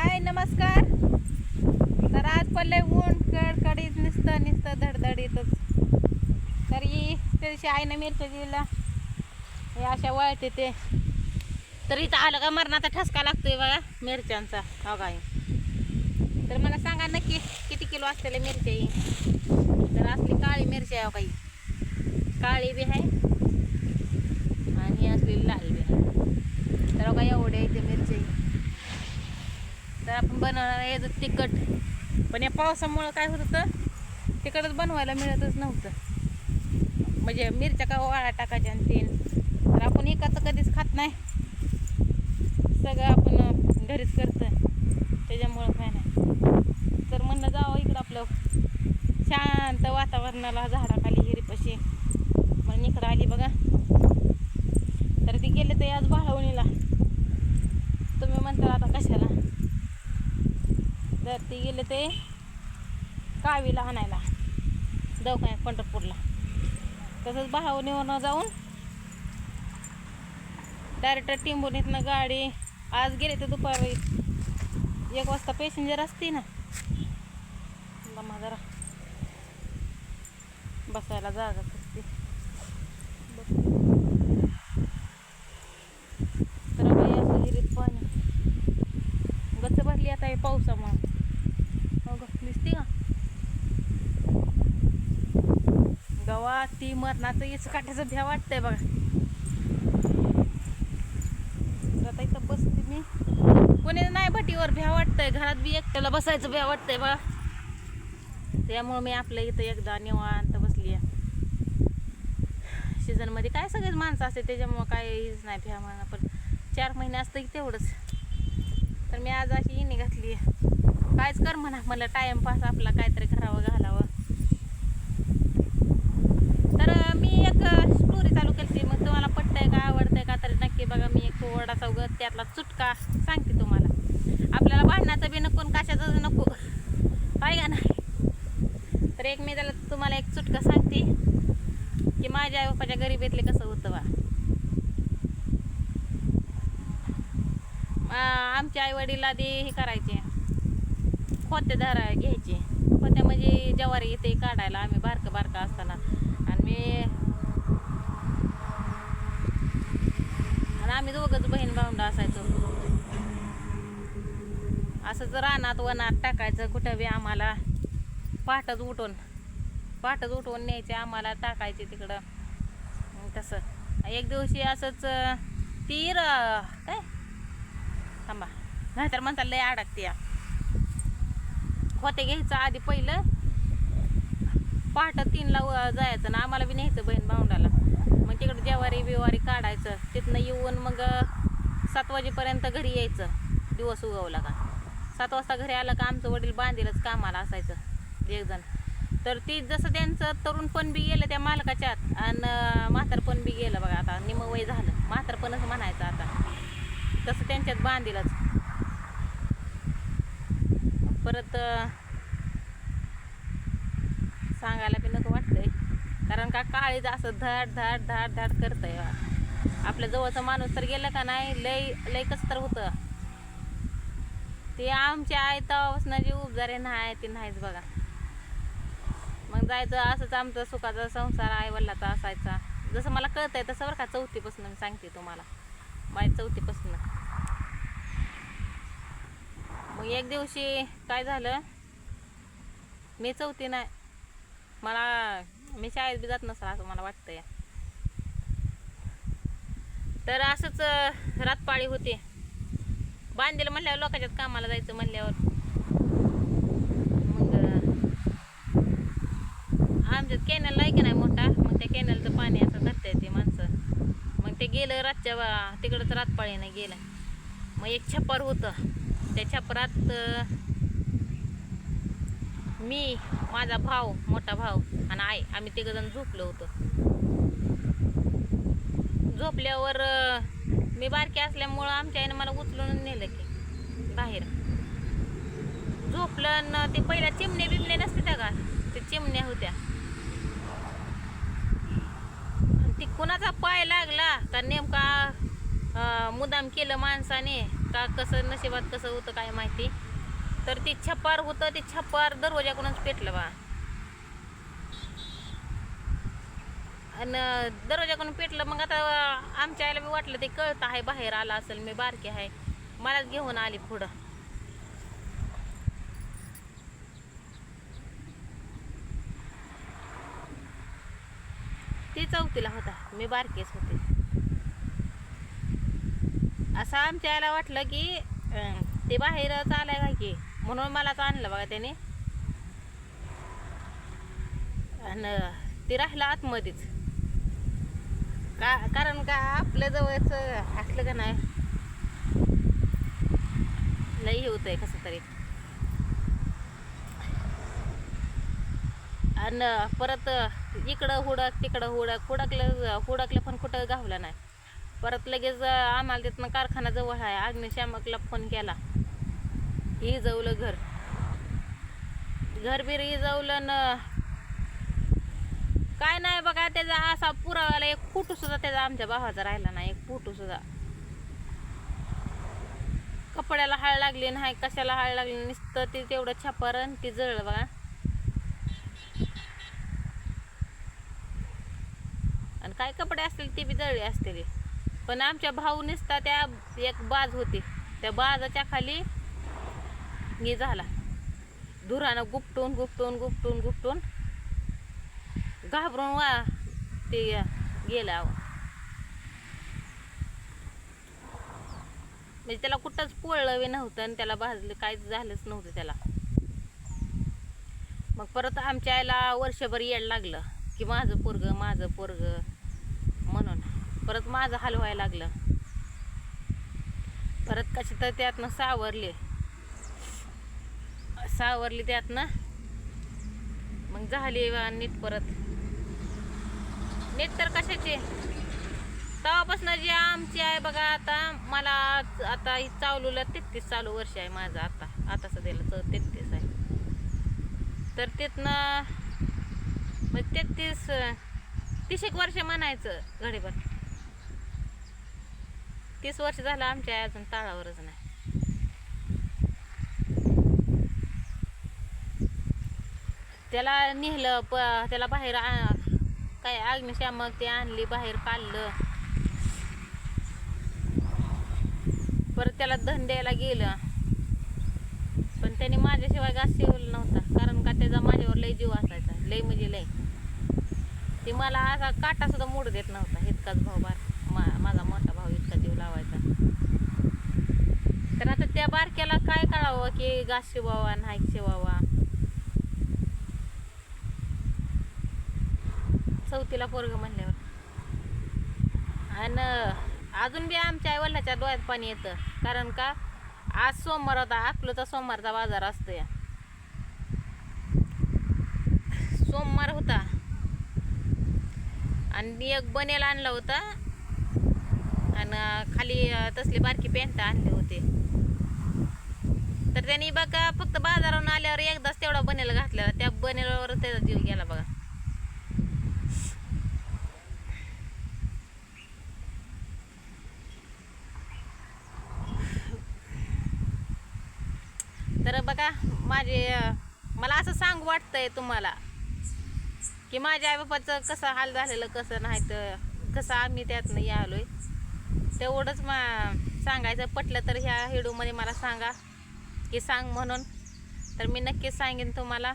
हाय नमस्कार. तर आज पडलंय ऊन कडकडीत नुसतं निसतं धडधडीतच. तरी त्या दिवशी आईनं मिरच्या दिला हे अशा वळते ते. तर इथं आलं का मरणाचा ठसका लागतोय बघा मिरच्यांचा. हो तर मला सांगा नक्की किती किलो असलेल्या मिरच्या ही? तर असली काळी मिरची आहे हो काही. काळी बी आहे आणि असली लाल बी आहे. तर हो बघा एवढ्या इथे मिरची. तर आपण बनवणार आहे तिखट. पण या पावसामुळं काय होत होतं? तिखटच बनवायला मिळतच नव्हतं. म्हणजे मिरच्या का वाळा टाकायच्या आणि तीन. तर आपण एकाचं कधीच खात नाही. सगळं आपण घरीच करतो त्याच्यामुळं काय नाही. तर म्हणलं जावं इकडं आपलं शांत वातावरणाला झाडाखाली हिरीपाशी. म्हणून इकडं आली बघा. तर ती गेले तर आज बाळवणीला तुम्ही म्हणता आता कशाला? तर ती गेले ते कावीला आणायला दवाखान्यात पंढरपूरला. तसंच बाळवणीवरनं जाऊन डायरेक्ट टिंबोनीतनं गाडी आज गेले ते दुपारी. एक वाजता पॅसेंजर असते ना. दमा जरा. बसायला जागा असते तर बाई असं विहिरीत पाणी. गच्च भरली आता हे पावसामुळे हो ग दिसते का गवा ती मरणाचं इच काठ्याचं भ्या वाटतंय बघा. तर आता इथं बसते मी. कोणी नाही भटीवर भ्या वाटतंय घरात बी एकट्याला बसायचं भ्या वाटतंय बघा. त्यामुळं मी आपल्या इथं एकदा निवांत बसली आहे सीझनमध्ये काय सगळेच माणसं असते त्याच्यामुळं काय हेच नाही भ्या म्हणा पण चार महिने असतं की तेवढंच. तर मी आज अशी इनी घातली कायच कर म्हणा मला टाईमपास आपला काहीतरी करावं घालावं. तर मी एक स्टोरी चालू केली मग तुम्हाला पटतंय का आवडतंय का? तर नक्की बघा मी एक थोडासा उगत त्यातला चुटका सांगते तुम्हाला. आपल्याला भांडणाचं बी नको आणि कशाचं नको. काय का नाही? तर एक मी त्याला तुम्हाला एक चुटका सांगते की माझ्या आई बापाच्या गरिबीतले कसं होतं बा. आमच्या आई वडील आधी हे करायचे. खोते धरा घ्यायचे. खोत्या म्हणजे जवारी येते काढायला आम्ही बारकं बारकं असताना. मी आणि आम्ही दोघंच बहीण भाऊंड असायचो. असंच रानात वनात टाकायचं कुठं बी आम्हाला पहाटच उठून पहाटच उठवून न्यायचे आम्हाला टाकायचे तिकडं. तसं. एक दिवशी असंच तीर काय? थांबा. नाहीतर म्हणता लय अडकते या होते घ्यायचं आधी पहिलं पहाटं तीनला व- जायचं ना आम्हाला बी न्यायचं बहीण भावंडाला. मग तिकडं जेवारी बिवारी काढायचं. तिथनं येऊन मग सात वाजेपर्यंत घरी यायचं. दिवस उगवला का? सात वाजता घरी आलं का आमचं वडील बांधीलच कामाला असायचं एकजण तर ती जसं त्यांचं तरुण पण बी गेलं त्या मालकाच्यात आणि म्हातारपण बी गेलं बघा आता. निमवय झालं. म्हातारपणच म्हणायचं आता. तसं त्यांच्यात बांधीलच. परत सांगायला बी नको वाटतंय. कारण का काळीज असं धड धड धड धड करतंय आपल्या जवळचा माणूस तर गेलं का नाही लय लय कसं तर होतं. ते आमच्या आई तवापासून जे उपजारे नाही ते नाहीच बघा. मग जायचं असंच आमचा सुखाचा संसार आई वल्लाचा असायचा. जसं मला कळतंय तसं बरं का चौथीपासून मी सांगते तुम्हाला. माझ्या चौथीपासून. मग एक दिवशी काय झालं? मी चौथी नाही मला मी शाळेत बी जात नसलं असं मला वाटतंय. तर असंच रातपाळी होते. बांधलेलं म्हणल्यावर लोकांच्यात कामाला जायचं म्हणल्यावर. मग आमच्यात कॅनल आहे की नाही मोठा? मग त्या कॅनलचं पाणी असं धरता येते माणसं. मग ते गेलं रातच्या तिकडंच रातपाळीनं गेलं. मग एक छप्पर होतं. त्या छपरात मी माझा भाऊ मोठा भाऊ आणि आई आम्ही तिघजण झोपलो होतो. झोपल्यावर मी बारकी असल्यामुळं आमच्या आईनं मला उचलून नेलं की बाहेर. झोपलं ते पहिल्या चिमण्या बिमण्या नसते त्या का? ते चिमण्या होत्या. आणि ती कुणाचा पाय लागला का नेमका मुदाम केलं माणसाने? का कसं नशिबात कसं होतं काय माहिती? तर ती छप्पार होतं ते छप्पार दरवाजाकडूनच पेटलं बा. आणि दरवाजाकडून पेटलं मग आता आमच्या आईला बी वाटलं ते कळत आहे बाहेर आला असेल मी बारकी आहे. मलाच घेऊन आली पुढं. ती चौथीला होता मी बारकेच होते. असं आमच्या आईला वाटलं की ते बाहेरच चालाय काय की म्हणून मलाच आणलं बघा त्याने. आणि ते राहिलं आतमध्येच. का कारण का आपल्या जवळच असलं का नाही? लई होत आहे कसं तरी. आणि परत इकडं हुडक तिकडं हुडक. हुडकलं हुडकलं पण कुठं गावलं नाही. परत लगेच आम्हाला तिथनं कारखाना जवळ आहे. अग्निशामकला फोन केला. हिजवलं घर. घर बीर इजवलं न काय नाही बघा त्याचा असा पुरावाला एक फुटू सुद्धा त्याचा आमच्या भावाचा राहिला नाही एक फुटू सुद्धा. कपड्याला हळ लागली नाही कशाला हळ लागली नुसतं ते तेवढं छापर आणि ती जळलं बघा. आणि काय कपडे असतील ते बी जळले असतील. पण आमच्या भाऊ नुसता त्या एक बाज होती. त्या बाजाच्या खाली हे झाला. धुरानं गुपटून गुपटून गुपटून गुपटून घाबरून वा ते गेलं अहो. म्हणजे त्याला कुठंच पोळलं नव्हतं आणि त्याला भाजलं काहीच झालंच नव्हतं त्याला. मग परत आमच्या आईला वर्षभर येड लागलं की माझं पोरग माझं पोरग म्हणून. परत माझं हलवायला लागलं. परत कशी तर त्यातनं सावरले. सावरली त्यातनं. मग झाली नीट परत. नीट तर कशाची? तेव्हापासून जी आमची आहे बघा आता मला आता ही चावलूला तेहतीस चालू वर्ष आहे माझं आता. आता सध्याला तेहतीस आहे. तर तिथनं मग तेहतीस तीस एक वर्ष म्हणायचं घडीभर. तीस वर्ष झालं आमच्या अजून ताळावरच नाही. त्याला नेहलं प त्याला बाहेर आ- काय अग्निशामक ते आणली बाहेर काढलं. परत त्याला धन द्यायला गेलं. पण त्याने माझ्याशिवाय घास शिवलं नव्हता कारण का त्याचा माझ्यावर लय जीव असायचा लय म्हणजे लय. ते मला असा काटा सुद्धा मोड देत नव्हता इतकाच भाऊ बार मा माझा मोठा भाऊ इतका जीव लावायचा. तर आता त्या बारक्याला काय कळावं की घास शिवावा नाही शिवावा? चौथीला पोरग म्हणल्यावर. आणि अजून बी आमच्या आईवडिलाच्या डोळ्यात पाणी येतं. कारण का? आज सोमवार होता अकलूचा सोमवारचा बाजार असतो या सोमवार होता. आणि एक बनेल आणला होता. आणि खाली तसली बारकी पॅन्ट आणले होते. तर त्यांनी बघा फक्त बाजारावरून आल्यावर एकदाच तेवढा बनेल घातलेला. त्या बनेलवर त्याचा जीव गेला बघा. तर बघा माझे मला असं सांगू वाटतंय तुम्हाला की माझ्या आईबापाचं कसं हाल झालेलं कसं नाही तर कसं आम्ही त्यातनं आहे तेवढंच मा सांगायचं पटलं तर ह्या व्हिडिओमध्ये मला सांगा की सांग म्हणून. तर मी नक्कीच सांगेन तुम्हाला.